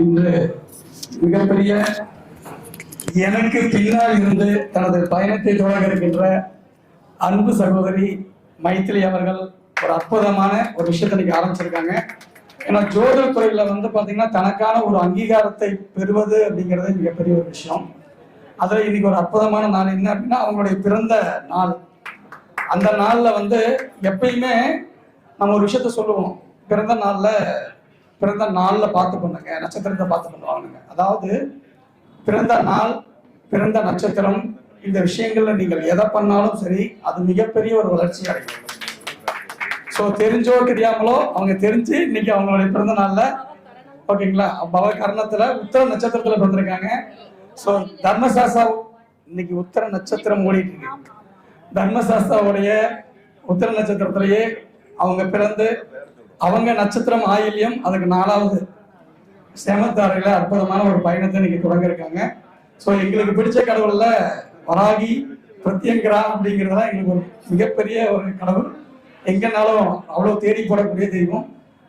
இன்று மிகப்பெரிய எனக்கு பின்னால் இருந்து தனது பயணத்தை தொடங்க இருக்கின்ற அன்பு சகோதரி மைத்திலி அவர்கள் ஒரு அற்புதமான ஒரு விஷயத்தை இன்னைக்கு ஆரம்பிச்சிருக்காங்க. ஏன்னா ஜோதிட துறையில வந்து பாத்தீங்கன்னா தனக்கான ஒரு அங்கீகாரத்தை பெறுவது அப்படிங்கிறது மிகப்பெரிய ஒரு விஷயம். அதுல இன்னைக்கு ஒரு அற்புதமான நாள் என்ன அப்படின்னா அவங்களுடைய பிறந்த நாள். அந்த நாள்ல வந்து எப்பயுமே நம்ம ஒரு விஷயத்த சொல்லுவோம். பிறந்த நாள்ல பிறந்த நாளில் பார்த்து பண்ணுங்க நட்சத்திரத்தை பார்த்து பண்ணுவாங்க அதாவது பிறந்த நாள் பிறந்த நட்சத்திரம் இந்த விஷயங்கள்ல நீங்கள் எதை பண்ணாலும் சரி அது மிகப்பெரிய ஒரு வளர்ச்சி அடையும். ஸோ தெரிஞ்சோ தெரியாமலோ அவங்க தெரிஞ்சு இன்னைக்கு அவங்களுடைய பிறந்த நாளில் ஓகேங்களா? பவ கர்ணத்துல உத்தர நட்சத்திரத்துல பிறந்திருக்காங்க. ஸோ தர்மசாஸ்தா இன்னைக்கு உத்தர நட்சத்திரம் ஓடிட்டு இருக்கு. தர்மசாஸ்தாவுடைய உத்தர நட்சத்திரத்திலேயே அவங்க பிறந்து அவங்க நட்சத்திரம் ஆயில்யம் அதுக்கு நாலாவது சேமத்தாரில் அற்புதமான ஒரு பயணத்தை இன்னைக்கு தொடங்க இருக்காங்க. ஸோ எங்களுக்கு பிடிச்ச கடவுளில் வராகி பிரத்யங்கரா அப்படிங்கிறது தான் எங்களுக்கு ஒரு மிகப்பெரிய ஒரு கடவுள். எங்கனாலும் அவ்வளோ தேடி போடக்கூடிய தெய்வம்.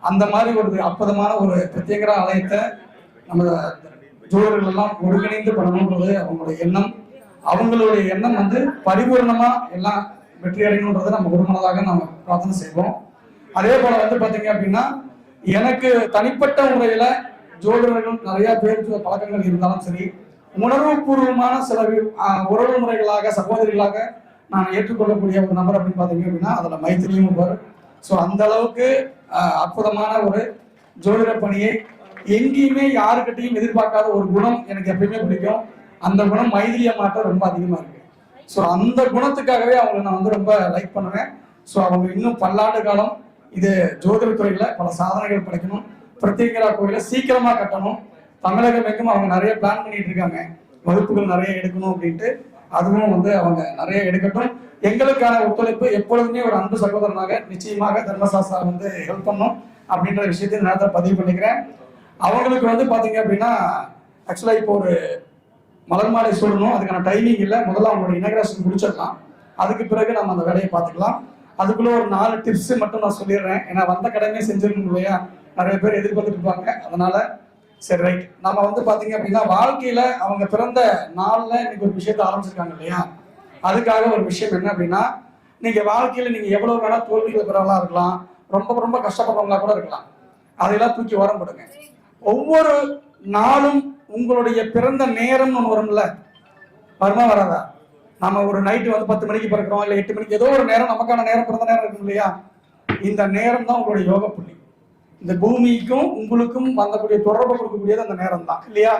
அந்த மாதிரி ஒரு அற்புதமான ஒரு பிரத்யங்கரா ஆலயத்தை நம்ம ஜோழர்கள் எல்லாம் ஒருங்கிணைந்து பண்ணணுன்றது அவங்களுடைய எண்ணம். அவங்களுடைய எண்ணம் வந்து பரிபூர்ணமாக எல்லாம் வெற்றி அடையணுன்றதை நம்ம ஒருமனதாக நம்ம பிரார்த்தனை செய்வோம். அதே போல வந்து பாத்தீங்க அப்படின்னா எனக்கு தனிப்பட்ட முறையில ஜோதிடர்கள் நிறைய பேருக்கு பழக்கங்கள் இருந்தாலும் சரி உணர்வுபூர்வமான சில வி- உறவு முறைகளாக சகோதரிகளாக நான் ஏற்றுக்கொள்ளக்கூடிய ஒரு நபர் அப்படின்னு பாத்தீங்க அப்படின்னா அதுல மைத்திரியும் ஒருவர் ஸோ அந்த அளவுக்கு அற்புதமான ஒரு ஜோதிட பணியை எங்கேயுமே யாருக்கிட்டையும் எதிர்பார்க்காத ஒரு குணம் எனக்கு எப்பயுமே பிடிக்கும். அந்த குணம் மைதிரிய மாற்றம் ரொம்ப அதிகமா இருக்கு. ஸோ அந்த குணத்துக்காகவே அவங்களை நான் வந்து ரொம்ப லைக் பண்ணுவேன். ஸோ அவங்க இன்னும் பல்லாண்டு காலம் இது ஜோதிட துறையில பல சாதனைகள் படைக்கணும். பிரத்யேகரா கோயிலை சீக்கிரமா கட்டணும். தமிழகம் எங்கும் அவங்க நிறைய பிளான் பண்ணிட்டு இருக்காங்க. வகுப்புகள் நிறைய எடுக்கணும் அப்படின்ட்டு. அதுவும் வந்து அவங்க நிறைய எடுக்கட்டும். எங்களுக்கான ஒத்துழைப்பு எப்பொழுதுமே ஒரு அன்பு சகோதரனாக நிச்சயமாக தர்மசாஸ்திரா வந்து ஹெல்ப் பண்ணும் அப்படின்ற விஷயத்தை நேரத்தில் பதிவு பண்ணிக்கிறேன். அவங்களுக்கு வந்து பாத்தீங்க அப்படின்னா ஆக்சுவலா இப்போ ஒரு மலர் மாலை சொல்லணும் அதுக்கான டைமிங் இல்லை. முதல்ல அவங்களோட இனகிரேஷன் முடிச்சிடலாம். அதுக்கு பிறகு நம்ம அந்த வேலையை பார்த்துக்கலாம். அதுக்குள்ள ஒரு நாலு டிப்ஸ் மட்டும் நான் சொல்லிடுறேன். ஏன்னா வந்த கடமையை செஞ்சிருக்கணும் இல்லையா? நிறைய பேர் எதிர்பார்த்துட்டு இருப்பாங்க. அதனால சரி ரைட் நம்ம வந்து பாத்தீங்க அப்படின்னா வாழ்க்கையில அவங்க பிறந்த நாள்ல இன்னைக்கு ஒரு விஷயத்த ஆரம்பிச்சிருக்காங்க இல்லையா? அதுக்காக ஒரு விஷயம் என்ன அப்படின்னா நீங்க வாழ்க்கையில நீங்க எவ்வளவு வேணா தோல்விகள் பெறவங்களா இருக்கலாம். ரொம்ப ரொம்ப கஷ்டப்படுறவங்களா கூட இருக்கலாம். அதையெல்லாம் தூக்கி ஓரம் போடுங்க. ஒவ்வொரு நாளும் உங்களுடைய பிறந்த நேரம்னு ஒன்று வரும்ல? வருமா வராதா? நம்ம ஒரு நைட்டு வந்து பத்து மணிக்கு பிறக்கிறோம் இல்லை எட்டு மணிக்கு ஏதோ ஒரு நேரம் நமக்கான நேரம் பிறந்த நேரம் இருக்கும் இல்லையா? இந்த நேரம் தான் உங்களுடைய யோக புள்ளி. இந்த பூமிக்கும் உங்களுக்கும் வந்தக்கூடிய தொடர்பு கொடுக்கக்கூடியது அந்த நேரம் தான் இல்லையா?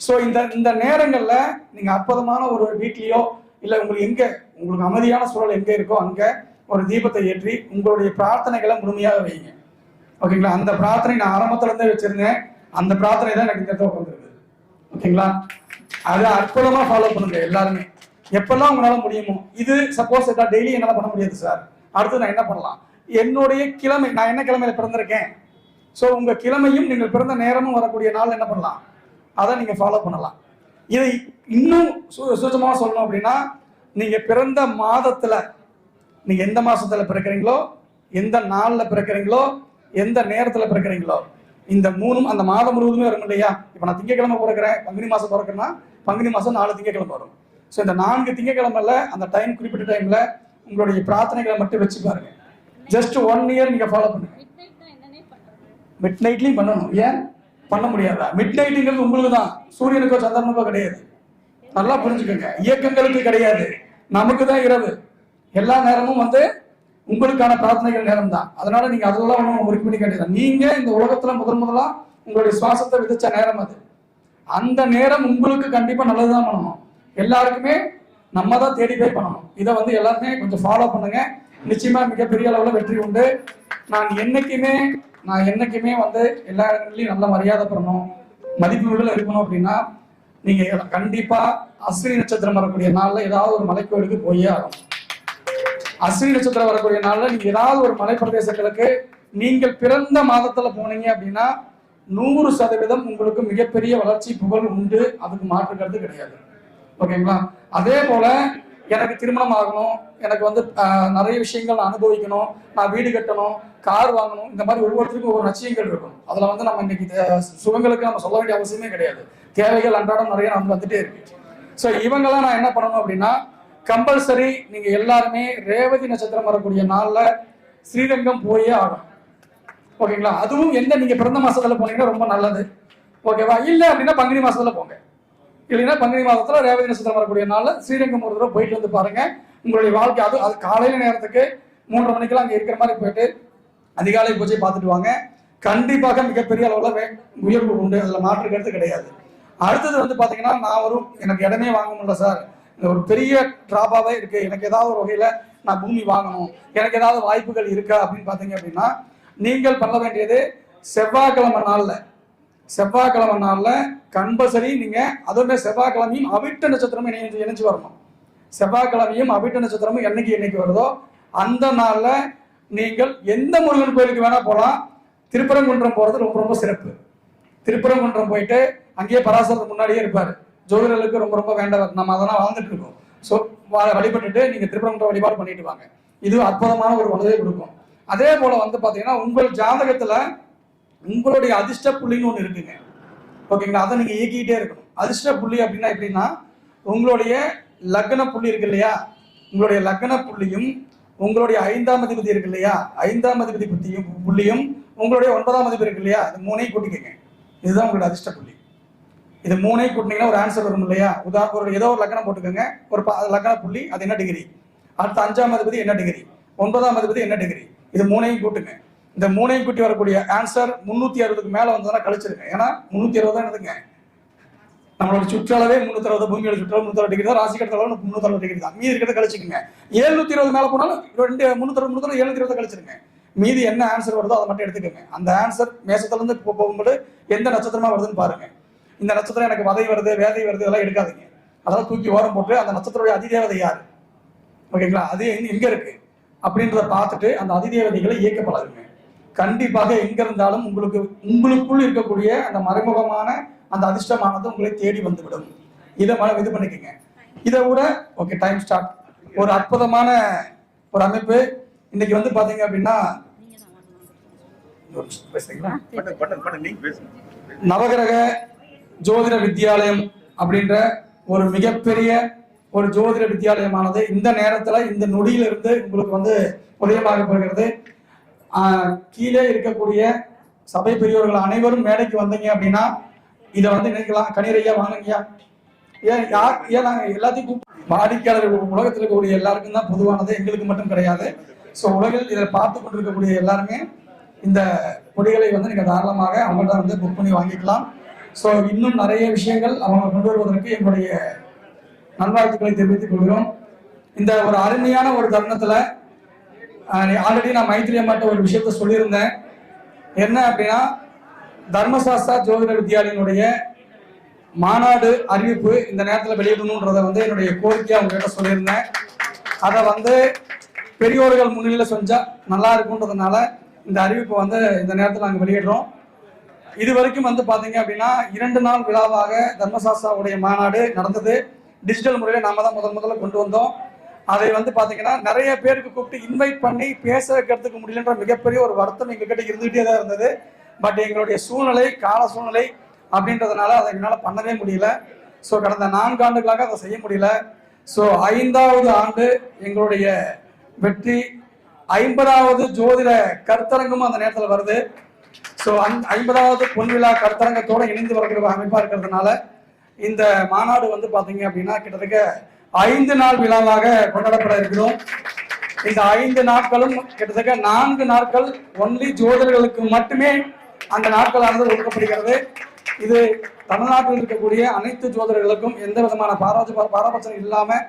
ஸோ இந்த இந்த நேரங்களில் நீங்கள் அற்புதமான ஒரு வீட்லேயோ இல்லை உங்களுக்கு எங்கே உங்களுக்கு அமைதியான சூழல் எங்கே இருக்கோ அங்கே ஒரு தீபத்தை ஏற்றி உங்களுடைய பிரார்த்தனைகளை முழுமையாக வைங்க. ஓகேங்களா அந்த பிரார்த்தனை நான் ஆரம்பத்துலேருந்தே இருந்தே வச்சிருந்தேன். அந்த பிரார்த்தனை தான் எனக்கு இந்த இடத்துல உட்காந்துருக்கு ஓகேங்களா அதை அற்புதமாக ஃபாலோ பண்ணுங்க எல்லாருமே. எப்பெல்லாம் உங்களால முடியுமோ இது சப்போஸ் ஏதாவது டெய்லி என்னால பண்ண முடியாது சார் அடுத்து நான் என்ன பண்ணலாம்? என்னுடைய கிழமை நான் என்ன கிழமையில பிறந்திருக்கேன்? ஸோ உங்க கிழமையும் நீங்கள் பிறந்த நேரமும் வரக்கூடிய நாள் என்ன பண்ணலாம்? அதை நீங்க ஃபாலோ பண்ணலாம். இதை இன்னும் சு- சொல்லணும் அப்படின்னா நீங்க பிறந்த மாதத்துல நீங்க எந்த மாசத்துல பிறக்கிறீங்களோ எந்த நாள்ல பிறக்கிறீங்களோ எந்த நேரத்துல பிறக்கிறீங்களோ இந்த மூணும் அந்த மாதம் முழுவதுமே வரும் இல்லையா? இப்போ நான் திங்கக்கிழமை பிறக்கிறேன் பங்குனி மாசம் பிறக்கிறேன்னா பங்குனி மாசம் நாலு திங்கக்கிழமை வரும். ஸோ இந்த நான்கு திங்கக்கிழமையில் அந்த டைம் குறிப்பிட்ட டைமில் உங்களுடைய பிரார்த்தனைகளை மட்டும் வச்சு பாருங்க. ஜஸ்ட் ஒன் இயர் நீங்கள் ஃபாலோ பண்ணுங்க. மிட் நைட்லையும் பண்ணணும். ஏன்? பண்ண முடியாதா? மிட் நைட்டுங்கிறது உங்களுக்கு தான் சூரியனுக்கோ சந்திரனுக்கோ கிடையாது. நல்லா புரிஞ்சுக்கோங்க. இயக்கங்களுக்கு கிடையாது. நமக்கு தான் இரவு. எல்லா நேரமும் வந்து உங்களுக்கான பிரார்த்தனைகள் நேரம் தான் அதனால நீங்க அதெல்லாம் ஒன்றும் ஒர்க் பண்ணி கிடையாது. நீங்க இந்த உலகத்துல முதன் முதலா உங்களுடைய சுவாசத்தை விதிச்ச நேரம் அது. அந்த நேரம் உங்களுக்கு கண்டிப்பா நல்லதுதான் பண்ணணும். எல்லாருக்குமே நம்ம தான் தேடி போய் பண்ணணும். இதை வந்து எல்லாருமே கொஞ்சம் ஃபாலோ பண்ணுங்க. நிச்சயமா மிகப்பெரிய அளவில் வெற்றி உண்டு. நான் என்னைக்குமே நான் என்னைக்குமே வந்து எல்லா இடங்கள்லயும் நல்ல மரியாதை பண்ணணும். மதிப்புகள் இருக்கணும் அப்படின்னா நீங்க கண்டிப்பா அஸ்வினி நட்சத்திரம் வரக்கூடிய நாள்ல ஏதாவது ஒரு மலைக்கோயிலுக்கு போயே ஆகும் அஸ்வினி நட்சத்திரம் வரக்கூடிய நாள்ல நீங்க ஏதாவது ஒரு மலை பிரதேசங்களுக்கு நீங்கள் பிறந்த மாதத்துல போனீங்க அப்படின்னா நூறு சதவீதம் உங்களுக்கு மிகப்பெரிய வளர்ச்சி புகழ் உண்டு. அதுக்கு மாற்றுக்கிறது கிடையாது. ஓகேங்களா? அதே போல எனக்கு திருமணம் ஆகணும் எனக்கு வந்து நிறைய விஷயங்கள் நான் அனுபவிக்கணும் நான் வீடு கட்டணும் கார் வாங்கணும் இந்த மாதிரி ஒவ்வொருத்தருக்கும் ஒவ்வொரு லட்சியங்கள் இருக்கும். அதில் வந்து நம்ம இன்னைக்கு சுகங்களுக்கு நம்ம சொல்ல வேண்டிய அவசியமே கிடையாது. தேவைகள் அன்றாடம் நிறைய வந்து வந்துட்டே இருக்கு. ஸோ இவங்கெல்லாம் நான் என்ன பண்ணணும் அப்படின்னா கம்பல்சரி நீங்க எல்லாருமே ரேவதி நட்சத்திரம் வரக்கூடிய நாள்ல ஸ்ரீரங்கம் போயே ஆகணும். ஓகேங்களா? அதுவும் எந்த நீங்க பிறந்த மாசத்துல போனீங்கன்னா ரொம்ப நல்லது. ஓகேவா? இல்லை அப்படின்னா பங்குனி மாசத்துல போங்க. இல்லைன்னா பங்குனி மாதத்துல ரேவதி நட்சத்திரம் வரக்கூடிய நாள்ல ஸ்ரீரங்கம் ஒரு தடவை போயிட்டு வந்து பாருங்க. உங்களுடைய வாழ்க்கை அது அது காலையில நேரத்துக்கு மூன்றரை மணிக்கெல்லாம் அங்கே இருக்கிற மாதிரி போயிட்டு அதிகாலை பூஜை பார்த்துட்டு வாங்க. கண்டிப்பாக மிகப்பெரிய அளவில் வே- உயர்வு உண்டு. அதில் மாற்று கருத்து கிடையாது. அடுத்தது வந்து பார்த்தீங்கன்னா நான் வரும் எனக்கு இடமே வாங்க முடியல சார். இந்த ஒரு பெரிய டிராபாவே இருக்கு. எனக்கு ஏதாவது ஒரு வகையில நான் பூமி வாங்கணும். எனக்கு ஏதாவது வாய்ப்புகள் இருக்கா அப்படின்னு பார்த்தீங்க அப்படின்னா நீங்கள் பண்ண வேண்டியது செவ்வாய்க்கிழமை நாளில். செவ்வாய்க்கிழமை நாளில் கம்பல்சரி நீங்கள் அதுவுமே செவ்வாய்க்கிழமையும் அவிட்ட நட்சத்திரமும் இணைஞ்சு இணைஞ்சு வரணும். செவ்வாய்க்கிழமையும் அவிட்ட நட்சத்திரமும் என்னைக்கு என்னைக்கு வருதோ அந்த நாளில் நீங்கள் எந்த முருகன் கோயிலுக்கு வேணால் போகலாம் திருப்பரங்குன்றம் போகிறது ரொம்ப ரொம்ப சிறப்பு. திருப்பரங்குன்றம் போயிட்டு அங்கேயே பராசரத்துக்கு முன்னாடியே இருப்பார். ஜோதிடர்களுக்கு ரொம்ப ரொம்ப வேண்டவர் நம்ம அதெல்லாம் வாழ்ந்துட்டு இருக்கோம். ஸோ வழிபட்டுட்டு நீங்கள் திருப்பரங்குன்றம் வழிபாடு பண்ணிட்டு வாங்க. இது அற்புதமான ஒரு வலுவை கொடுக்கும். அதே போல் வந்து பார்த்தீங்கன்னா உங்கள் ஜாதகத்தில் உங்களுடைய அதிர்ஷ்ட புள்ளின்னு ஒன்று இருக்குங்க. ஓகேங்களா அதை நீங்கள் இயக்கிக்கிட்டே இருக்கணும். அதிர்ஷ்ட புள்ளி அப்படின்னா எப்படின்னா உங்களுடைய லக்ன புள்ளி இருக்கு இல்லையா? உங்களுடைய லக்ன புள்ளியும் உங்களுடைய ஐந்தாம் அதிபதி இருக்கு இல்லையா? ஐந்தாம் அதிபதி புத்தியும் புள்ளியும் உங்களுடைய ஒன்பதாம் அதிபதி இருக்கு இல்லையா? இது மூணையும் கூட்டிக்கங்க. இதுதான் உங்களுடைய அதிர்ஷ்ட புள்ளி. இது மூணையும் கூட்டினீங்கன்னா ஒரு ஆன்சர் வரும் இல்லையா? உதாரணம் ஒரு ஏதோ ஒரு லக்னம் போட்டுக்கோங்க. ஒரு ப- லக்ன புள்ளி அது என்ன டிகிரி அடுத்த அஞ்சாம் அதிபதி என்ன டிகிரி ஒன்பதாம் அதிபதி என்ன டிகிரி இது மூணையும் கூட்டுங்க. இந்த மூணையும் கூட்டி வரக்கூடிய ஆன்சர் முன்னூத்தி அறுபதுக்கு மேல வந்ததுன்னா கழிச்சிருங்க. ஏன்னா முன்னூத்தி அறுபது தான் எடுத்துங்க நம்மளோட சுற்றளவே முன்னூத்தி அறுபது பூமியோட சுற்றளவு முன்னூத்தி டிகிரி தான். ராசி கடத்தளவு முன்னூத்தி அறுபது டிகிரி தான். மீதி இருக்கிறத கழிச்சுக்கோங்க. எழுநூத்தி இருபது மேல போனாலும் ரெண்டு முன்னூத்தி அறுபது முன்னூத்தி எழுநூத்தி இருபது கழிச்சிருங்க. மீதி என்ன ஆன்சர் வருதோ அதை மட்டும் எடுத்துக்கோங்க. அந்த ஆன்சர் மேசத்துல இருந்து போ- போகும்போது எந்த நட்சத்திரமா வருதுன்னு பாருங்க. இந்த நட்சத்திரம் எனக்கு வதை வருது வேதை வருது இதெல்லாம் எடுக்காதீங்க. அதெல்லாம் தூக்கி ஓரம் போட்டு அந்த நட்சத்திரோட அதிதேவதை யாரு? ஓகேங்களா? அது எங்க இருக்கு? அப்படின்றத பார்த்துட்டு அந்த அதிதேவதைகளை இயக்க பழகுங்க கண்டிப்பாக எங்க இருந்தாலும் உங்களுக்கு உங்களுக்குள் இருக்கக்கூடிய அந்த மறைமுகமான அந்த அதிர்ஷ்டமானது உங்களை தேடி வந்துவிடும். இதை மன இது பண்ணிக்கோங்க. இதை விட ஓகே டைம் ஸ்டார்ட் ஒரு அற்புதமான ஒரு அமைப்பு. இன்னைக்கு வந்து பாத்தீங்க அப்படின்னா நவகிரக ஜோதிட வித்யாலயம் அப்படின்ற ஒரு மிகப்பெரிய ஒரு ஜோதிட வித்யாலயமானது இந்த நேரத்துல இந்த நொடியில இருந்து உங்களுக்கு வந்து உதயமாக போகிறது. கீழே இருக்கக்கூடிய சபை பெரியவர்கள் அனைவரும் மேடைக்கு வந்தீங்க அப்படின்னா இதை வந்து நினைக்கலாம். கணிரையா வாங்குங்கய்யா ஏன் யார் ஏன் நாங்கள் எல்லாத்தையும் கூப்பிட்டு வாடிக்கையாளர்கள் உலகத்தில் இருக்கக்கூடிய எல்லாருக்கும் தான் பொதுவானது எங்களுக்கு மட்டும் கிடையாது. ஸோ உலகில் இதை பார்த்து கொண்டிருக்கக்கூடிய எல்லாருமே இந்த கொடிகளை வந்து நீங்கள் தாராளமாக அவங்கள்ட்ட வந்து புக் பண்ணி வாங்கிக்கலாம். ஸோ இன்னும் நிறைய விஷயங்கள் அவங்க கொண்டு வருவதற்கு எங்களுடைய நல்வாழ்த்துக்களை தெரிவித்துக் கொள்கிறோம். இந்த ஒரு அருமையான ஒரு தருணத்தில் ஆல்ரெடி நான் மைத்திரி அம்மாட்ட ஒரு விஷயத்த சொல்லியிருந்தேன். என்ன அப்படின்னா தர்மசாஸ்திரா ஜோதிட வித்யாலயனுடைய மாநாடு அறிவிப்பு இந்த நேரத்தில் வெளியிடணுன்றதை வந்து என்னுடைய கோரிக்கையாக உங்ககிட்ட சொல்லியிருந்தேன். அதை வந்து பெரியோர்கள் முன்னிலையில் செஞ்சால் நல்லா இருக்குன்றதுனால இந்த அறிவிப்பை வந்து இந்த நேரத்தில் நாங்கள் வெளியிடுறோம். இது வரைக்கும் வந்து பார்த்தீங்க அப்படின்னா இரண்டு நாள் விழாவாக தர்மசாஸ்திராவுடைய மாநாடு நடந்தது. டிஜிட்டல் முறையில் நாம தான் முதல் முதல்ல கொண்டு வந்தோம். அதை வந்து பாத்தீங்கன்னா நிறைய பேருக்கு கூப்பிட்டு இன்வைட் பண்ணி பேச வைக்கிறதுக்கு முடியலன்ற மிகப்பெரிய ஒரு வருத்தம் எங்ககிட்ட இருந்துகிட்டே தான் இருந்தது. பட் எங்களுடைய சூழ்நிலை கால சூழ்நிலை அப்படின்றதுனால அதை என்னால் பண்ணவே முடியல. ஸோ கடந்த நான்கு ஆண்டுகளாக அதை செய்ய முடியல. ஸோ ஐந்தாவது ஆண்டு எங்களுடைய வெற்றி ஐம்பதாவது ஜோதிட கருத்தரங்கமும் அந்த நேரத்தில் வருது. ஸோ அந் ஐம்பதாவது பொன்விழா கருத்தரங்கத்தோடு இணைந்து வரக்கூடிய அமைப்பாக இருக்கிறதுனால இந்த மாநாடு வந்து பார்த்தீங்க அப்படின்னா கிட்டத்தட்ட ஐந்து நாள் விழாவாக கொண்டாடப்பட இருக்கிறோம். இந்த ஐந்து நாட்களும் கிட்டத்தட்ட நான்கு நாட்கள் ஒன்லி ஜோதிடர்களுக்கு மட்டுமே அந்த நாட்களானது ஒதுக்கப்படுகிறது. இது தமிழ்நாட்டில் இருக்கக்கூடிய அனைத்து ஜோதிடர்களுக்கும் எந்த விதமான பாராஜ பாரபட்சம் இல்லாமல்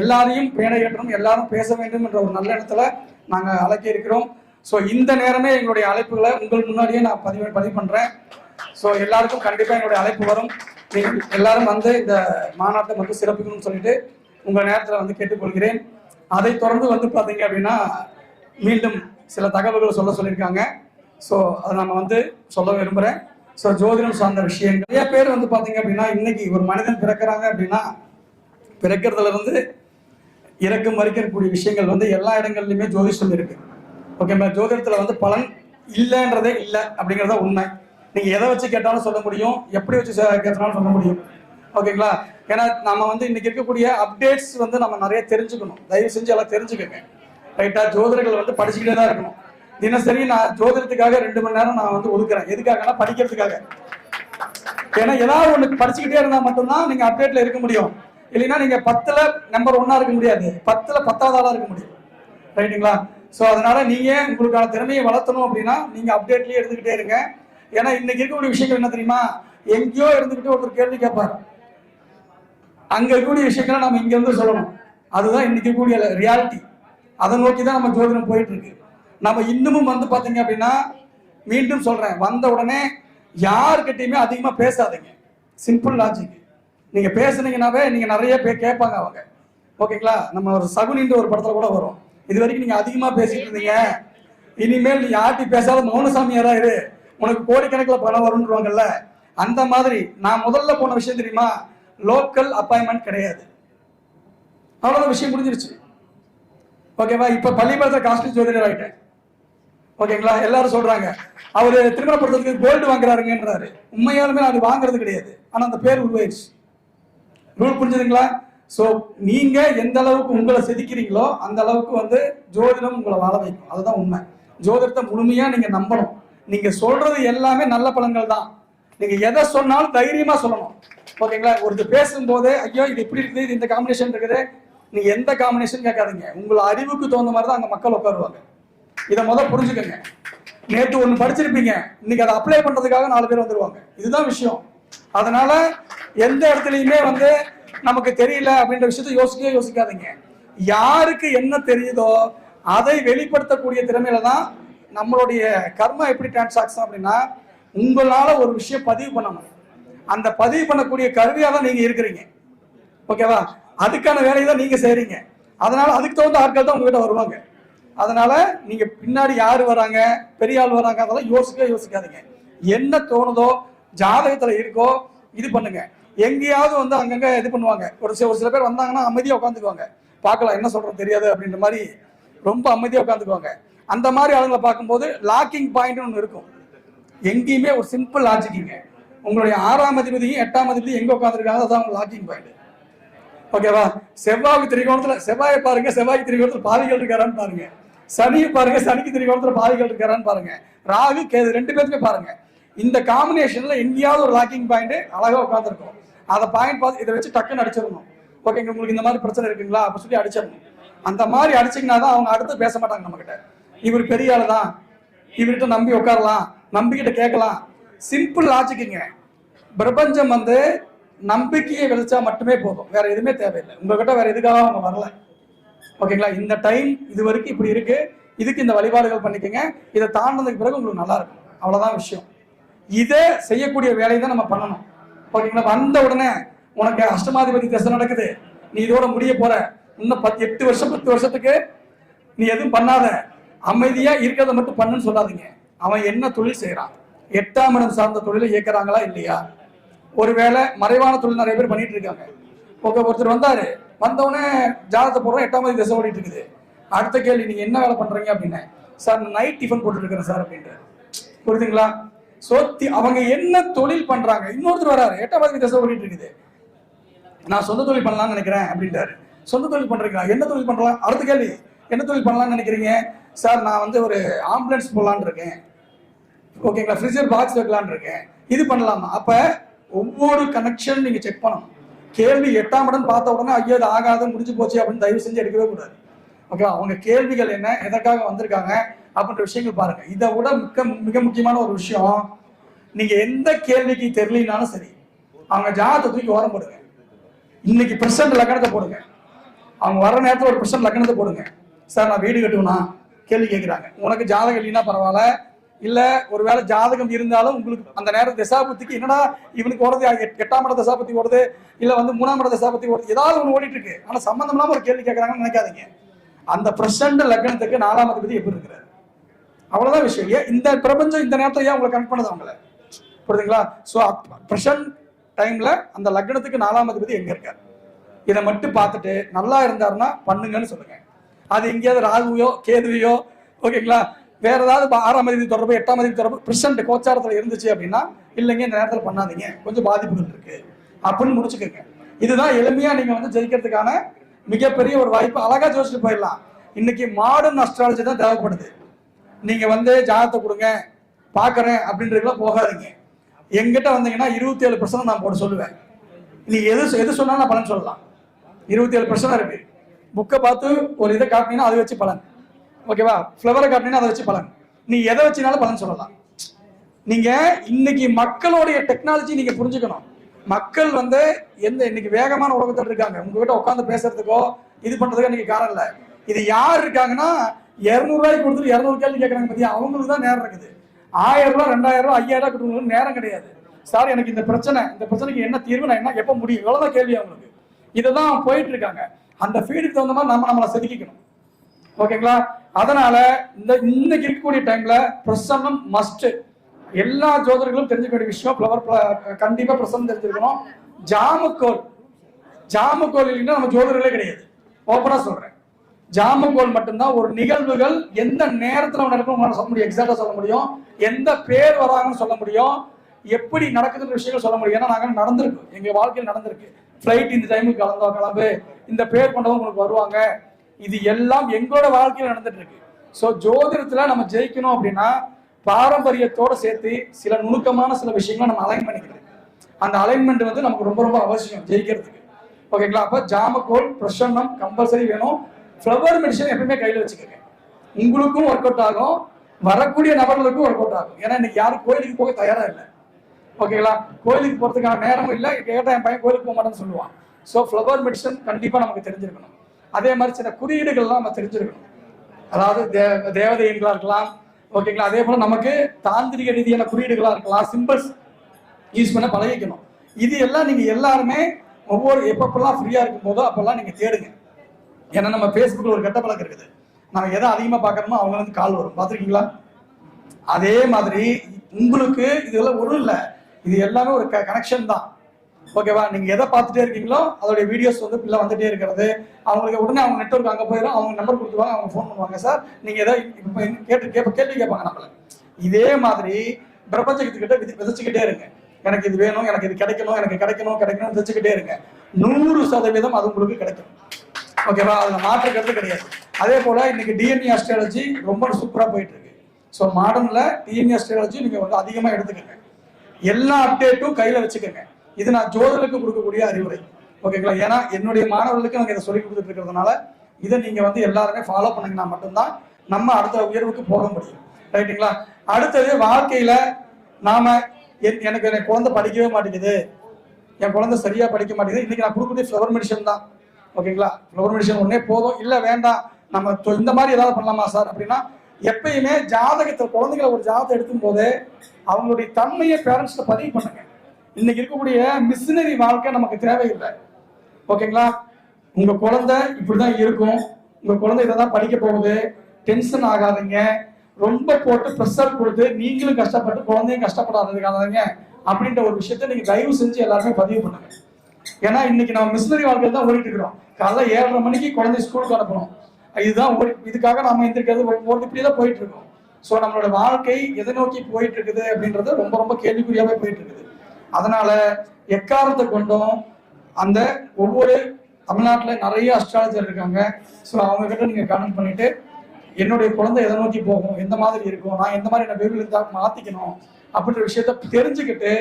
எல்லாரையும் பேணையேற்றணும் எல்லாரும் பேச வேண்டும் என்ற ஒரு நல்ல இடத்துல நாங்கள் அழைக்க இருக்கிறோம். ஸோ இந்த நேரமே எங்களுடைய அழைப்புகளை உங்கள் முன்னாடியே நான் பதிவு பதிவு பண்ணுறேன் ஸோ எல்லாருக்கும் கண்டிப்பாக எங்களுடைய அழைப்பு வரும். நீங்கள் எல்லாரும் வந்து இந்த மாநாட்டை மட்டும் சிறப்பிக்கணும்னு சொல்லிட்டு உங்க நேரத்தில் வந்து கேட்டுக்கொள்கிறேன். அதை தொடர்ந்து வந்து பார்த்தீங்க அப்படின்னா மீண்டும் சில தகவல்களை சொல்ல சொல்லியிருக்காங்க. ஸோ அதை நம்ம வந்து சொல்ல விரும்புகிறேன் ஸோ ஜோதிடம் சார்ந்த விஷயங்கள். நிறைய பேர் வந்து பார்த்தீங்க அப்படின்னா இன்னைக்கு ஒரு மனிதன் பிறக்கிறாங்க அப்படின்னா பிறக்கிறதுலேருந்து இறக்கும் இறக்கம் விஷயங்கள் வந்து எல்லா இடங்கள்லையுமே ஜோதிஷம் இருக்கு. ஓகேங்களா ஜோதிடத்தில் வந்து பலன் இல்லைன்றதே இல்லை அப்படிங்கிறத உண்மை. நீங்கள் எதை வச்சு கேட்டாலும் சொல்ல முடியும் எப்படி வச்சு கேட்டாலும் சொல்ல முடியும். ஓகேங்களா? ஏன்னா நம்ம வந்து இன்னைக்கு இருக்கக்கூடிய அப்டேட்ஸ் வந்து நம்ம நிறைய தெரிஞ்சுக்கணும். தயவு செஞ்சு எல்லாம் தெரிஞ்சுக்கோங்க. ரைட்டா ஜோதிடர்கள் வந்து படிச்சுக்கிட்டே தான் இருக்கணும். தினசரி நான் ஜோதிடத்துக்காக ரெண்டு மணி நேரம் நான் வந்து ஒதுக்குறேன். எதுக்காகனா படிக்கிறதுக்காக. ஏன்னா ஏதாவது ஒண்ணு படிச்சுக்கிட்டே இருந்தா மட்டும்தான் நீங்க அப்டேட்ல இருக்க முடியும். இல்லைன்னா நீங்க பத்துல நம்பர் ஒன்னா இருக்க முடியாது. பத்துல பத்தாவது ஆளா இருக்க முடியும். ரைட்டுங்களா சோ அதனால நீங்க உங்களுக்கான திறமையை வளர்த்தணும் அப்படின்னா நீங்க அப்டேட்லயே எடுத்துக்கிட்டே இருங்க. ஏன்னா இன்னைக்கு இருக்கக்கூடிய விஷயங்கள் என்ன தெரியுமா? எங்கேயோ இருந்துகிட்டு ஒருத்தர் கேள்வி கேட்பாரு. அங்க இருக்கக்கூடிய விஷயங்களை நம்ம இங்க இருந்து சொல்லணும். அதுதான் இன்னைக்கு கூடிய ரியாலிட்டி அதை நோக்கி தான் நம்ம ஜோதிடம் போயிட்டு இருக்கு நம்ம இன்னமும் வந்து பாத்தீங்க அப்படின்னா மீண்டும் சொல்றேன் வந்த உடனே யாருக்கிட்டையுமே அதிகமா பேசாதீங்க. சிம்பிள் லாஜிக் நீங்க பேசுனீங்கன்னாவே நீங்க நிறைய பேர் கேட்பாங்க அவங்க. ஓகேங்களா? நம்ம ஒரு சகுனின்ற ஒரு படத்துல கூட வரும். இது வரைக்கும் நீங்க அதிகமா பேசிட்டு இருந்தீங்க. இனிமேல் நீ யார்கிட்டயும் பேசாத மௌனசாமியாரா இரு. உனக்கு கோடிக்கணக்கில் பணம் வரும்ன்றவாங்கல்ல. அந்த மாதிரி நான் முதல்ல போன விஷயம் தெரியுமா? லோக்கல் அப்பாயின்மெண்ட் கிடையாது. அவ்வளவுதான் விஷயம் முடிஞ்சிருச்சு ஓகேவா இப்போ பள்ளிப்பாளத்தில் காஸ்ட்லி ஜோதிடர் ஆகிட்டேன் ஓகேங்களா எல்லாரும் சொல்கிறாங்க அவர் திருமணப்படுத்துறதுக்கு கோல்டு வாங்குறாருங்கன்றாரு. உண்மையாலுமே அது வாங்குறது கிடையாது. ஆனால் அந்த பேர் உருவாயிடுச்சு. ரூல் புரிஞ்சுதுங்களா? ஸோ நீங்கள் எந்த அளவுக்கு உங்களை செதுக்கிறீங்களோ அந்த அளவுக்கு வந்து ஜோதிடம் உங்களை வாழ வைக்கும். அதுதான் உண்மை. ஜோதிடத்தை முழுமையாக நீங்கள் நம்பணும். நீங்கள் சொல்கிறது எல்லாமே நல்ல பலன்கள் தான். நீங்கள் எதை சொன்னாலும் தைரியமாக சொல்லணும். ஓகேங்களா? ஒருத்தர் பேசும்போது ஐயோ இது இப்படி இருக்குது இது இந்த காம்பினேஷன் இருக்குது. நீங்க எந்த காம்பினேஷன் கேட்காதீங்க. உங்களை அறிவுக்கு தகுந்த மாதிரி தான் அங்கே மக்கள் உட்காருவாங்க. இதை முதல் புரிஞ்சுக்கங்க. நேற்று ஒன்று படிச்சிருப்பீங்க. இன்னைக்கு அதை அப்ளை பண்றதுக்காக நாலு பேர் வந்துருவாங்க. இதுதான் விஷயம். அதனால எந்த இடத்துலையுமே வந்து நமக்கு தெரியல அப்படின்ற விஷயத்த யோசிக்கவே யோசிக்காதீங்க. யாருக்கு என்ன தெரியுதோ அதை வெளிப்படுத்தக்கூடிய திறமையில தான் நம்மளுடைய கர்மா எப்படி டிரான்சாக்ஷன் அப்படின்னா உங்களால ஒரு விஷயம் பதிவு பண்ணணும் அந்த பதிவு பண்ணக்கூடிய கருவியாக தான் நீங்க இருக்கிறீங்க. ஓகேவா அதுக்கான வேலையை தான் நீங்க செய்றீங்க. அதனால அதுக்கு தகுந்த ஆட்கள் தான் உங்ககிட்ட வருவாங்க. அதனால நீங்க பின்னாடி யாரு வராங்க பெரிய ஆள் வராங்க அதெல்லாம் யோசிக்க யோசிக்காதீங்க. என்ன தோணுதோ ஜாதகத்துல இருக்கோ இது பண்ணுங்க. எங்கேயாவது வந்து அங்கங்க இது பண்ணுவாங்க. ஒரு சில ஒரு சில பேர் வந்தாங்கன்னா அமைதியா உட்காந்துக்குவாங்க. பார்க்கலாம் என்ன சொல்கிறது தெரியாது அப்படின்ற மாதிரி ரொம்ப அமைதியா உட்காந்துக்குவாங்க. அந்த மாதிரி ஆளுங்களை பார்க்கும்போது லாக்கிங் பாயிண்ட்னு ஒன்று இருக்கும். எங்கேயுமே ஒரு சிம்பிள் லாஜிக்கிங்க உங்களுடைய ஆறாம் அதிபதியும் எட்டாம் அதிபதியும் எங்க உட்காந்துருக்காங்க அதான் லாக்கிங் பாயிண்ட் ஓகேவா செவ்வாய் திரிகோணத்துல செவ்வாயை பாருங்க செவ்வாய் திரிகோணத்துல பாதிகள் இருக்காரான்னு பாருங்க. சனியை பாருங்க சனிக்கு திரிகோணத்துல பாதிகள் இருக்காரான்னு பாருங்க. ராகு கேது ரெண்டு பேருமே பாருங்க. இந்த காம்பினேஷன்ல எங்கேயாவது ஒரு லாக்கிங் பாயிண்ட் அழகா உட்காந்துருக்கும் அதை பாயிண்ட் பார்த்து இதை வச்சு டக்குன்னு அடிச்சிடணும். ஓகேங்க உங்களுக்கு இந்த மாதிரி பிரச்சனை இருக்குங்களா? அப்படி சொல்லி அடிச்சிடணும். அந்த மாதிரி அடிச்சிங்கன்னா தான் அவங்க அடுத்து பேச மாட்டாங்க நம்ம கிட்ட இவர் பெரிய ஆளு தான் இவர்கிட்ட நம்பி உட்காரலாம். நம்பிக்கிட்ட கேட்கலாம். சிம்பிள் லாஜிக்குங்க பிரபஞ்சம் வந்து நம்பிக்கையை விதைச்சா மட்டுமே போதும். வேற எதுவுமே தேவையில்லை. உங்ககிட்ட வேற எதுக்காக அவங்க வரல? ஓகேங்களா இந்த டைம் இது வரைக்கும் இப்படி இருக்கு. இதுக்கு இந்த வழிபாடுகள் பண்ணிக்கங்க. இதை தாண்டினதுக்கு பிறகு உங்களுக்கு நல்லா இருக்கும். அவ்வளவுதான் விஷயம். இதை செய்யக்கூடிய வேலையை தான் நம்ம பண்ணணும். ஓகேங்களா வந்த உடனே உனக்கு அஷ்டமாதிபதி தசை நடக்குது. நீ இதோட முடிய போற. இன்னும் பத்து எட்டு வருஷம் பத்து வருஷத்துக்கு நீ எதுவும் பண்ணாத. அமைதியா இருக்கிறத மட்டும் பண்ணுன்னு சொல்லாதீங்க. அவன் என்ன தொழில் செய்யறான் எட்டாம் இடம் சார்ந்த தொழிலை இயக்குறாங்களா இல்லையா? ஒருவேளை மறைவான தொழில் நிறைய பேர் பண்ணிட்டு இருக்காங்க. ஓகே ஒருத்தர் வந்தாரு. வந்தவுடனே ஜாதகத்தை போடுறோம். எட்டாம் தேதி திசை ஓடிட்டு இருக்குது. அடுத்த கேள்வி நீங்க என்ன வேலை பண்றீங்க அப்படின்னு. சார் நைட் டிஃபன் போட்டுட்டு இருக்கிறேன் சார் அப்படின்ட்டு. புரியுதுங்களா? சோத்தி அவங்க என்ன தொழில் பண்றாங்க? இன்னொருத்தர் வராரு. எட்டாம் தேதி திசை ஓடிட்டு இருக்குது. நான் சொந்த தொழில் பண்ணலாம்னு நினைக்கிறேன் அப்படின்ட்டாரு. சொந்த தொழில் பண்றீங்களா? என்ன தொழில் பண்ணலாம்? அடுத்த கேள்வி என்ன தொழில் பண்ணலாம்னு நினைக்கிறீங்க? சார் நான் வந்து ஒரு ஆம்புலன்ஸ் போடலான் இருக்கேன். ஓகேங்களா ஃப்ரிட்ஜர் பாக்ஸ் வைக்கலான் இருக்கேன். இது பண்ணலாமா? அப்போ ஒவ்வொரு கனெக்ஷன் நீங்கள் செக் பண்ணணும். கேள்வி எட்டாம் இடம் பார்த்த உடனே ஐயோ அது ஆகாத முடிஞ்சு போச்சு அப்படின்னு தயவு செஞ்சு எடுக்கவே கூடாது. ஓகே அவங்க கேள்விகள் என்ன எதற்காக வந்திருக்காங்க அப்படின்ற விஷயங்கள் பாருங்க. இதை விட மிக மிக முக்கியமான ஒரு விஷயம் நீங்க எந்த கேள்விக்கு தெரியலனாலும் சரி அவங்க ஜாதகத்தை தூக்கி ஓரம் போடுங்க. இன்னைக்கு பிரசன்ட் லக்கணத்தை போடுங்க. அவங்க வர நேரத்தில் ஒரு பிரசன்ட் லக்கணத்தை போடுங்க. சார் நான் வீடு கட்டுவேனா? கேள்வி கேட்குறாங்க உனக்கு ஜாதகம் இல்லைன்னா பரவாயில்ல. இல்ல ஒருவேளை ஜாதகம் இருந்தாலும் உங்களுக்கு அந்த நேரம் தசாபத்திக்கு என்னடா இவனுக்கு ஓடுது எட்டாம் இட தசாபத்தி ஓடுது இல்ல வந்து மூணாம் இட தசாபத்தி ஓடுது ஏதாவது ஒன்று ஓடிட்டு இருக்கு. ஆனா சம்பந்தம் இல்லாம ஒரு கேள்வி கேட்கறாங்கன்னு நினைக்காதீங்க. அந்த பிரசண்ட லக்னத்துக்கு நாலாம் அதிபதி எப்படி இருக்கிறார்? அவ்வளவுதான் விஷயம். ஏன் இந்த பிரபஞ்சம் இந்த நேரத்துல ஏன் உங்களை கனெக்ட் பண்ணுது அவங்கள? புரியுதுங்களா? ஸோ பிரசன்ட் டைம்ல அந்த லக்னத்துக்கு நாலாம் அதிபதி எங்க இருக்கார்? இதை மட்டும் பார்த்துட்டு நல்லா இருந்தாருன்னா பண்ணுங்கன்னு சொல்லுங்க. அது எங்கேயாவது ராகுவையோ கேதுவையோ ஓகேங்களா? வேற ஏதாவது ஆறாம் தேதி தொடர்பு எட்டாம் தேதி தொடர்பு பிரசன்ட் கோச்சாரத்தில் இருந்துச்சு அப்படின்னா இல்லைங்க இந்த நேரத்தில் பண்ணாதீங்க. கொஞ்சம் பாதிப்புகள் இருக்கு. அப்படின்னு முடிச்சுக்கோங்க. இதுதான் எளிமையா நீங்க வந்து ஜெயிக்கிறதுக்கான மிகப்பெரிய ஒரு வாய்ப்பு. அழகா ஜோசிட்டு போயிடலாம். இன்னைக்கு மாடர்ன் அஸ்ட்ராலஜி தான் தேவைப்படுது. நீங்க வந்து ஜாதகத்தை கொடுங்க பாக்குறேன் அப்படின்றதுலாம் போகாதீங்க. எங்கிட்ட வந்தீங்கன்னா இருபத்தி ஏழு பர்சன்ட் நான் போட சொல்லுவேன். நீ எது எது சொன்னாலும் நான் பலன் சொல்லலாம். இருபத்தி ஏழு பர்சன்ட் இருக்கு. புக்கை பார்த்து ஒரு இதை காட்டினீங்கன்னா அதை வச்சு பலன். ஓகேவா? ஃப்ளவரை காட்டினா அதை வச்சு பலன். நீ எதை வச்சினாலும் பலன் சொல்லலாம். நீங்க இன்னைக்கு மக்களுடைய டெக்னாலஜி நீங்க புரிஞ்சுக்கணும். மக்கள் வந்து எந்த இன்னைக்கு வேகமான உலகத்தில் இருக்காங்க. உங்ககிட்ட உட்காந்து பேசுறதுக்கோ இது பண்றதுக்கோ இன்னைக்கு காரணம் இல்லை. இது யார் இருக்காங்கன்னா இரநூறுவாய்க்கு கொடுத்துட்டு இரநூறு கேள்வி கேட்கறாங்க பத்தியா? அவங்களுக்கு தான் நேரம் இருக்குது. ஆயிரம் ரூபாய் ரெண்டாயிரம் ரூபாய் ஐயாயிரம் ரூபாய் கொடுக்கணும் நேரம் கிடையாது. சார் எனக்கு இந்த பிரச்சனை இந்த பிரச்சனைக்கு என்ன தீர்வு நான் என்ன எப்போ முடியும்? எவ்வளவுதான் கேள்வி அவங்களுக்கு. இதுதான் போயிட்டு இருக்காங்க. அந்த ஃபீல்டுக்கு தகுந்த மாதிரி நம்ம நம்மளை செதுக்கிக்கணும். ஓகேங்களா? அதனால இந்த இன்னைக்கு இருக்கக்கூடிய டைம்ல பிரசன்னம் மஸ்ட் எல்லா ஜோதர்களும் தெரிஞ்சுக்க வேண்டிய விஷயம் ஃப்ளவர் கண்டிப்பா பிரசன்னம் தெரிஞ்சிருக்கணும் ஜாமுக்கோல் ஜாமுக்கோல் இல்லைன்னா நம்ம ஜோதர்களே கிடையாது. ஓப்பனா சொல்றேன். ஜாமுக்கோல் மட்டும்தான் ஒரு நிகழ்வுகள் எந்த நேரத்தில் நடக்கும் உங்களால் சொல்ல முடியும் எக்ஸாக்டா சொல்ல முடியும். எந்த பேர் வராங்கன்னு சொல்ல முடியும். எப்படி நடக்குதுன்ற விஷயங்கள் சொல்ல முடியும். ஏன்னா நாங்கள் நடந்திருக்கு. எங்க வாழ்க்கையில் நடந்திருக்கு. ஃப்ளைட் இந்த டைமுக்கு கலந்தோம் கிளம்பு. இந்த பேர் கொண்டவங்க உங்களுக்கு வருவாங்க. இது எல்லாம் எங்களோட வாழ்க்கையில் நடந்துட்டு இருக்கு ஸோ ஜோதிடத்துல நம்ம ஜெயிக்கணும் அப்படின்னா பாரம்பரியத்தோட சேர்த்து சில நுணுக்கமான சில விஷயங்களை நம்ம அலைன் பண்ணிக்கிறது அந்த அலைன்மெண்ட் வந்து நமக்கு ரொம்ப ரொம்ப அவசியம் ஜெயிக்கிறதுக்கு. ஓகேங்களா அப்போ ஜாமக்கோல் பிரசன்னம் கம்பல்சரி வேணும். ஃப்ளவர் மெடிசன் எப்பவுமே கையில் வச்சுக்கோங்க. உங்களுக்கும் ஒர்க் அவுட் ஆகும். வரக்கூடிய நபர்களுக்கும் ஒர்க் அவுட் ஆகும். ஏன்னா இன்னைக்கு யாரும் கோயிலுக்கு போக தயாரா இல்லை. ஓகேங்களா கோயிலுக்கு போகிறதுக்கான நேரமும் இல்லை. கேட்டால் என் பையன் கோயிலுக்கு போக மாட்டேன்னு சொல்லுவான். ஸோ ஃப்ளவர் மெடிசன் கண்டிப்பாக நமக்கு தெரிஞ்சிருக்கணும். அதே மாதிரி சில குறியீடுகள்லாம் நம்ம தெரிஞ்சிருக்கணும். அதாவது தே- தேவதைகளாக இருக்கலாம் ஓகேங்களா? அதே போல் நமக்கு தாந்திரிக ரீதியான குறியீடுகளாக இருக்கலாம் சிம்பிள்ஸ் யூஸ் பண்ண பழகிக்கணும். இது எல்லாம் நீங்கள் எல்லாருமே ஒவ்வொரு எப்பப்பெல்லாம் ஃப்ரீயாக இருக்கும் போதோ அப்போல்லாம் நீங்கள் தேடுங்க. ஏன்னா நம்ம ஃபேஸ்புக்கில் ஒரு கெட்ட பழக்கம் இருக்குது. நம்ம எதை அதிகமாக பார்க்குறோமோ அவங்க வந்து கால் வரும். பார்த்துருக்கீங்களா? அதே மாதிரி உங்களுக்கு இதெல்லாம் ஒரு இல்லை. இது எல்லாமே ஒரு க கனெக்ஷன் தான். ஓகேவா? நீங்க எதை பார்த்துட்டே இருக்கீங்களோ அதோடைய வீடியோஸ் வந்து பிள்ளை வந்துட்டே இருக்கிறது. அவங்களுக்கு உடனே அவங்க நெட்வொர்க் அங்கே போயிடும் அவங்க நம்பர் கொடுத்துருவாங்க அவங்க ஃபோன் பண்ணுவாங்க சார் நீங்க எதை இப்போ கேட்டு கேட்ப கேள்வி கேட்பாங்க நம்மள. இதே மாதிரி பிரபஞ்சத்துக்கிட்ட விதி விதைச்சுக்கிட்டே இருங்க. எனக்கு இது வேணும் எனக்கு இது கிடைக்கணும் எனக்கு கிடைக்கணும் கிடைக்கணும் விதைச்சுக்கிட்டே இருங்க. நூறு சதவீதம் அது உங்களுக்கு கிடைக்கும். ஓகேவா? அதில் மாற்று கருத்து கிடையாது. அதே போல இன்னைக்கு டிஎன்ஏ அஸ்ட்ராலஜி ரொம்ப சூப்பராக போயிட்டு இருக்கு ஸோ மாடர்ன்ல டிஎன்ஏ அஸ்ட்ராலஜி நீங்க வந்து அதிகமாக எடுத்துக்கங்க. எல்லா அப்டேட்டும் கையில் வச்சுக்கோங்க. இது நான் ஜோதிடருக்கு கொடுக்கக்கூடிய அறிவுரை. ஓகேங்களா? ஏன்னா என்னுடைய மாணவர்களுக்கு நாங்கள் இதை சொல்லி கொடுத்துட்டு இருக்கிறதுனால இதை நீங்கள் வந்து எல்லாருமே ஃபாலோ பண்ணீங்கன்னா மட்டும்தான் நம்ம அடுத்த உயர்வுக்கு போக முடியும். ரைட்டுங்களா அடுத்தது வாழ்க்கையில் நாம் என்- எனக்கு என் குழந்தை படிக்கவே மாட்டேங்குது. என் குழந்தை சரியாக படிக்க மாட்டேங்குது. இன்றைக்கி நான் கொடுக்கக்கூடிய ஃப்ளவர் மெடிஷன் தான். ஓகேங்களா? ஃப்ளவர் மெடிஷன் ஒன்றே போதும். இல்லை வேண்டாம். நம்ம தொ- இந்த மாதிரி ஏதாவது பண்ணலாமா சார்? அப்படின்னா எப்பயுமே ஜாதகத்தை குழந்தைங்களை ஒரு ஜாதகம் எடுக்கும் போது அவங்களுடைய தன்மையை பேரண்ட்ஸ்ல பதிவு பண்ணுங்க. இன்னைக்கு இருக்கக்கூடிய மிஷினரி வாழ்க்கை நமக்கு தேவையில்லை. ஓகேங்களா உங்க குழந்தை இப்படிதான் இருக்கும். உங்க குழந்தை இதை தான் படிக்க போகுது. டென்ஷன் ஆகாதீங்க. ரொம்ப போட்டு ப்ரெஷர் கொடுத்து நீங்களும் கஷ்டப்பட்டு குழந்தையும் கஷ்டப்படாதீங்க அப்படின்ற ஒரு விஷயத்த நீங்க தயவு செஞ்சு எல்லாருமே பதிவு பண்ணுங்க. ஏன்னா இன்னைக்கு நம்ம மிஷினரி வாழ்க்கையில் தான் ஓடிட்டு இருக்கிறோம். காலைல ஏழரை மணிக்கு குழந்தை ஸ்கூலுக்கு அனுப்பணும். இதுதான் ஓடி இதுக்காக நம்ம எந்திரிக்கிறது ஒரு இப்படியே தான் போயிட்டு இருக்கோம். ஸோ நம்மளோட வாழ்க்கை எதை நோக்கி போயிட்டு இருக்குது அப்படின்றது ரொம்ப ரொம்ப கேள்விக்குறியாவே போயிட்டு இருக்குது. அதனால எக்காரணத்தை கொண்டும் அந்த ஒவ்வொரு தமிழ்நாட்டில் நிறைய அஸ்ட்ராலஜர் இருக்காங்க. ஸோ அவங்க கிட்ட நீங்க கனெக்ட் பண்ணிட்டு என்னுடைய குழந்தை எதை நோக்கி போகும்? எந்த மாதிரி இருக்கும்? நான் எந்த மாதிரி என்ன பேபிள் இருந்தால் மாற்றிக்கணும் அப்படின்ற விஷயத்த தெரிஞ்சுக்கிட்டு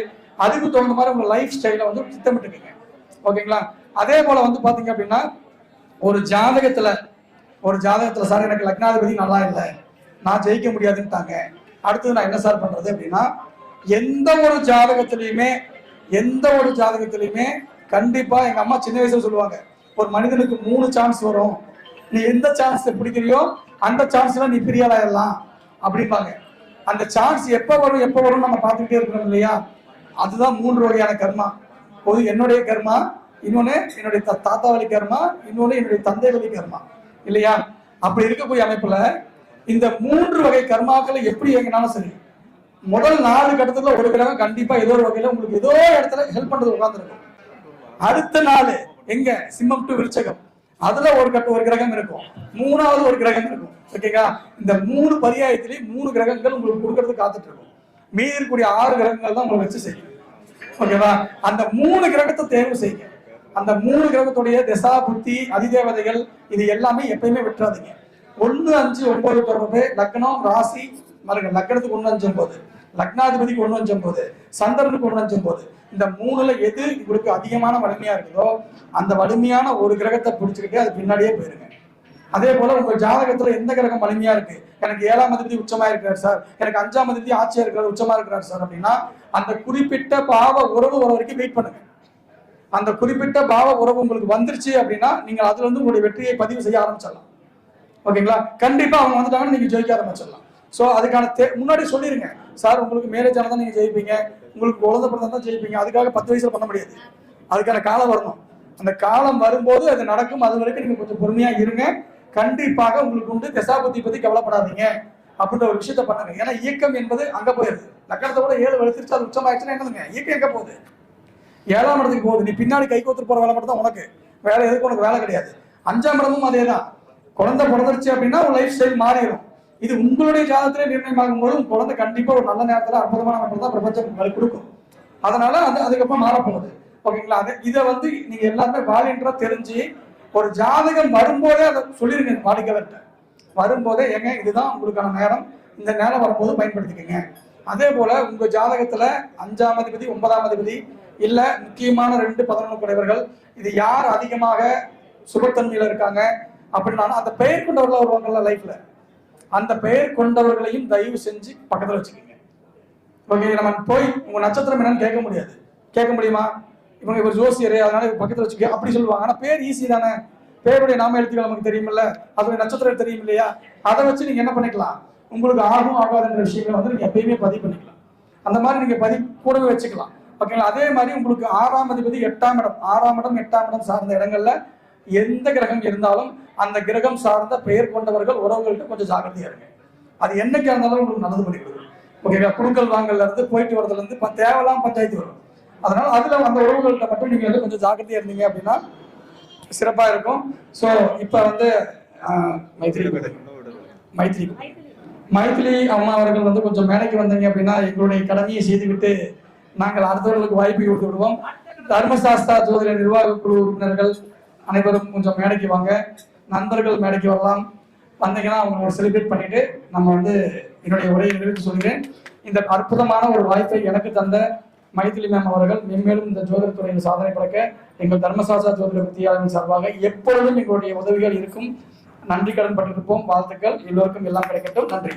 அதுக்கு தகுந்த மாதிரி உங்கள் லைஃப் ஸ்டைலை வந்து திட்டமிட்டுக்கோங்க. ஓகேங்களா அதே போல் வந்து பார்த்தீங்க அப்படின்னா ஒரு ஜாதகத்தில் ஒரு ஜாதகத்தில் சார் எனக்கு லக்னாதிபதி நல்லா இல்லை. நான் ஜெயிக்க முடியாதுன்ட்டாங்க. அடுத்தது நான் என்ன சார் பண்ணுறது அப்படின்னா எந்த ஒரு ஜாதகத்திலையுமே எந்த ஒரு ஜாதகத்திலையுமே கண்டிப்பா எங்க அம்மா சின்ன வயசுல சொல்லுவாங்க ஒரு மனிதனுக்கு மூணு சான்ஸ் வரும். நீ எந்த சான்ஸ் பிடிக்கிறியோ அந்த சான்ஸ்ல நீ பிரியாளாயிடலாம் அப்படிம்பாங்க. அந்த சான்ஸ் எப்ப வரும் எப்ப வரும் நம்ம பார்த்துக்கிட்டே இருக்கிறோம் இல்லையா? அதுதான் மூன்று வகையான கர்மா. பொது என்னுடைய கர்மா இன்னொன்னு என்னுடைய தாத்தா வழி கர்மா இன்னொன்னு என்னுடைய தந்தை வழி கர்மா. இல்லையா? அப்படி இருக்கக்கூடிய அமைப்புல இந்த மூன்று வகை கர்மாக்களை எப்படி இயங்கினாலும் சரி முதல் நாலு கட்டத்துல ஒரு கிரகம் கண்டிப்பா ஏதோ ஒரு வகையில உங்களுக்கு ஏதோ இடத்துல ஹெல்ப் பண்றது உட்காந்துருக்கும் அடுத்த நாள் எங்க? சிம்மம் டு விருச்சகம். அதுல ஒரு கட்ட ஒரு கிரகம் இருக்கும். மூணாவது ஒரு கிரகம் இருக்கும். ஓகேங்களா இந்த மூணு பரியாயத்திலேயே மூணு கிரகங்கள் உங்களுக்கு கொடுக்கறது காத்துட்டு இருக்கும் மீதி இருக்கக்கூடிய ஆறு கிரகங்கள் தான் உங்களை வச்சு செய்யும். ஓகேவா அந்த மூணு கிரகத்தை தேர்வு செய்யுங்க. அந்த மூணு கிரகத்துடைய திசா புத்தி அதிதேவதைகள் இது எல்லாமே எப்பயுமே விட்டுறாதீங்க. ஒன்று அஞ்சு ஒன்பது தொடர்பு லக்னம் ராசி மறுங்க லக்னத்துக்கு ஒண்ணு அஞ்சு போது லக்னாதிபதிக்கு ஒண்ணு அஞ்சு போது சந்திரனுக்கு ஒண்ணு அஞ்சு போது இந்த மூணுல எது உங்களுக்கு அதிகமான வலிமையா இருக்குதோ அந்த வலிமையான ஒரு கிரகத்தை பிடிச்சுக்கிட்டு அது பின்னாடியே போயிருங்க. அதே போல உங்க ஜாதகத்துல எந்த கிரகம் வலிமையா இருக்கு? எனக்கு ஏழாம் அதிபதி உச்சமா இருக்கிறார் சார். எனக்கு அஞ்சாம் அதிபதி ஆட்சியா இருக்கிறார் உச்சமா இருக்கிறார் சார் அப்படின்னா அந்த குறிப்பிட்ட பாவ உறவு வர வரைக்கும் வெயிட் பண்ணுங்க. அந்த குறிப்பிட்ட பாவ உறவு உங்களுக்கு வந்துருச்சு அப்படின்னா நீங்க அதுல இருந்து உங்களுடைய வெற்றியை பதிவு செய்ய ஆரம்பிச்சிடலாம். ஓகேங்களா? கண்டிப்பா அவங்க வந்துட்டாங்கன்னு நீங்க ஜெயிக்க ஆரம்பிச்சிடலாம். ஸோ அதுக்கான தே- முன்னாடி சொல்லிருங்க. சார் உங்களுக்கு மேரேஜ் ஆனால் தான் நீங்கள் ஜெயிப்பீங்க. உங்களுக்கு குழந்த பிறந்தா தான் ஜெயிப்பீங்க. அதுக்காக பத்து வயசில் பண்ண முடியாது. அதுக்கான காலம் வரணும். அந்த காலம் வரும்போது அது நடக்கும். அது வரைக்கும் நீங்கள் கொஞ்சம் பொறுமையாக இருங்க. கண்டிப்பாக உங்களுக்கு உண்டு. தசாபதி பற்றி கவலைப்படாதீங்க. அப்படின்ற ஒரு விஷயத்த பண்ணுங்க. ஏன்னா இயக்கம் என்பது அங்கே போயிருது. லக்கணத்தை கூட ஏழு வளர்த்துருச்சு அது உச்சமாயிடுச்சுன்னா என்னதுங்க? இயக்கம் எங்கே போகுது? ஏழாம் இடத்துக்கு போகுது. நீ பின்னாடி கை கோத்துட்டு போகிற வேலை மட்டும் தான் உனக்கு. வேலை எதுக்கு உனக்கு வேலை கிடையாது. அஞ்சாம் இடமும் அதே தான் குழந்தை பிறந்துருச்சு அப்படின்னா உன் லைஃப் ஸ்டைல் மாறிடும். இது உங்களுடைய ஜாதகத்திலே நிர்ணயமாகும் போது குழந்தை கண்டிப்பா ஒரு நல்ல நேரத்துல அற்புதமான நேரத்துல தான் பிரபஞ்சம் உங்களுக்கு கொடுக்கும். அதனால அது அதுக்கப்புறம் மாறப்போகுது. ஓகேங்களா? அது இதை வந்து நீங்க எல்லாருமே வாலின்றா தெரிஞ்சு ஒரு ஜாதகம் வரும்போதே அதை சொல்லிருங்க வாடிக்கையாளர்கிட்ட. வரும்போதே ஏங்க இதுதான் உங்களுக்கான நேரம். இந்த நேரம் வரும்போது பயன்படுத்திக்கங்க. அதே போல உங்க ஜாதகத்துல அஞ்சாம் அதிபதி ஒன்பதாம் அதிபதி இல்ல முக்கியமான ரெண்டு பதினொன்று குறைவர்கள் இது யார் அதிகமாக சுபத்தன்மையில இருக்காங்க அப்படின்னா அந்த பெயர் கொண்டவர்களா வருவாங்கல்ல லைஃப்ல அந்த பெயர் கொண்டவர்களையும் தயவு செஞ்சு பக்கத்தில் வச்சுக்கோங்க. ஓகே நம்ம போய் உங்க நட்சத்திரம் என்னன்னு கேட்க முடியாது. கேட்க முடியுமா? இவங்க இவர் ஜோசியர் அதனால இவர் பக்கத்தில் வச்சுக்க அப்படி சொல்லுவாங்க. ஆனால் பேர் ஈஸி தானே. பேருடைய நாம எழுத்துக்கள் நமக்கு தெரியுமில்ல. அதனுடைய நட்சத்திரம் தெரியும் இல்லையா? அதை வச்சு நீங்க என்ன பண்ணிக்கலாம்? உங்களுக்கு ஆகும் ஆகாதுன்ற விஷயங்களை வந்து நீங்க எப்பயுமே பதிவு பண்ணிக்கலாம். அந்த மாதிரி நீங்க பதிவு கூடவே வச்சுக்கலாம். ஓகேங்களா அதே மாதிரி உங்களுக்கு ஆறாம் அதிபதி எட்டாம் இடம் ஆறாம் இடம் எட்டாம் இடம் சார்ந்த இடங்கள்ல எந்த கிரகம் இருந்தாலும் அந்த கிரகம் சார்ந்த பெயர் கொண்டவர்கள் உறவுகள்கிட்ட கொஞ்சம் ஜாக்கிரதையா இருங்க. அது என்னைக்கு இருந்தாலும் உங்களுக்கு நல்லது பண்ணி கொடுக்கும். ஓகேங்களா குடுக்கல் வாங்கல்ல இருந்து போயிட்டு வரதுல இருந்து தேவையெல்லாம் பஞ்சாயத்து வரும். அதனால அதுல அந்த உறவுகள்கிட்ட மட்டும் நீங்க வந்து கொஞ்சம் ஜாக்கிரதையா இருந்தீங்க அப்படின்னா சிறப்பா இருக்கும். சோ இப்ப வந்து ஆஹ், மைத்திரி மைத்திரி மைத்திலி அம்மா அவர்கள் வந்து கொஞ்சம் மேடைக்கு வந்தீங்க அப்படின்னா எங்களுடைய கடமையை செய்துவிட்டு நாங்கள் அடுத்தவர்களுக்கு வாய்ப்பு கொடுத்து விடுவோம். தர்மசாஸ்தா ஜோதிட நிர்வாக குழு உறுப்பினர்கள் அனைவரும் கொஞ்சம் மேடைக்கு வாங்க. நண்பர்கள் மேடைக்கு வரலாம். வந்தீங்கன்னா அவங்களோட செலிப்ரேட் பண்ணிட்டு நம்ம வந்து என்னுடைய உரையை நிறைவேற்றி சொல்கிறேன். இந்த அற்புதமான ஒரு வாய்ப்பை எனக்கு தந்த மைதிலி மேம் அவர்கள் மென்மேலும் இந்த ஜோதிட துறையில் சாதனை படைக்க எங்கள் தர்மசாஸ்தா ஜோதிட வித்தியாலயம் சார்பாக எப்பொழுதும் எங்களுடைய உதவிகள் இருக்கும். நன்றி கடன் பட்டிருப்போம். வாழ்த்துக்கள். எல்லோருக்கும் எல்லாம் கிடைக்கட்டும். நன்றி.